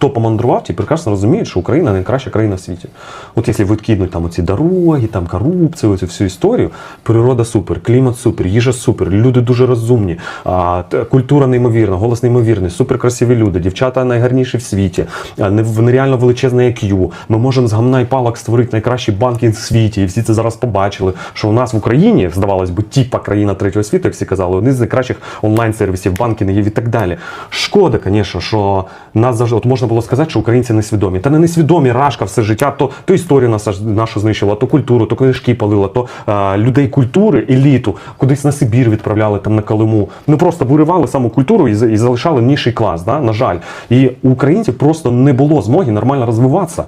хто помандрував, ті прекрасно розуміють, що Україна найкраща країна в світі. От якщо відкинуть там оці дороги, там корупцію, цю всю історію, природа супер, клімат супер, їжа супер, люди дуже розумні, а, культура неймовірна, голос неймовірний, суперкрасиві люди, дівчата найгарніші в світі, нереально величезне IQ. Ми можемо з гамна і палок створити найкращий банкінг в світі. І всі це зараз побачили. Що у нас в Україні здавалось би, типа країна третього світу, як всі казали, один з найкращих онлайн-сервісів, банкінгів і так далі. Шкода, звісно, що нас завжди от можна було сказати, що українці несвідомі. Та не несвідомі рашка все життя, то, то історію нашу знищила, то культуру, то книжки палила, то а, людей культури, еліту, кудись на Сибір відправляли там на Калиму. Ну просто виривали саму культуру і, і залишали ніший клас. Да? На жаль. І у українців просто не було змоги нормально розвиватися.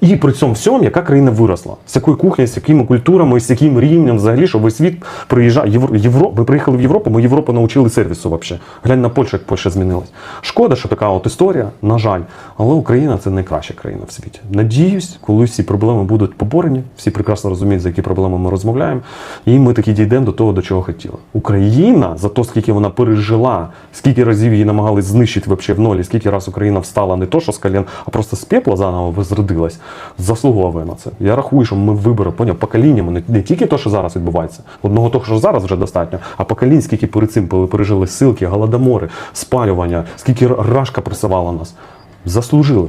І при цьому всьому, яка країна виросла, з якої кухні, з якими культурами, з яким рівнем взагалі, що весь світ приїжджає. Євро, Євро, ми приїхали в Європу, ми Європу навчили сервісу взагалі. Глянь на Польщу, як Польща змінилась. Шкода, що така от історія, на жаль. Але Україна це найкраща країна в світі. Надіюсь, коли всі проблеми будуть поборені, всі прекрасно розуміють, за які проблеми ми розмовляємо, і ми таки дійдемо до того, до чого хотіли. Україна за те, скільки вона пережила, скільки разів її намагались знищити вообще в нолі, скільки раз Україна встала не то, що з колін, а просто з пепла заново возродилась, заслуговує на це. Я рахую, що ми вибори, поняв, поколіннями, не, не тільки те, що зараз відбувається, одного того, що зараз вже достатньо, а поколінь, скільки перед цим пережили силки, голодомори, спалювання, скільки рашка пресувала нас. Заслужили.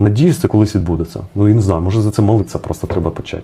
Надіюсь, це колись відбудеться. Ну і не знаю, може за це молитися просто треба почати.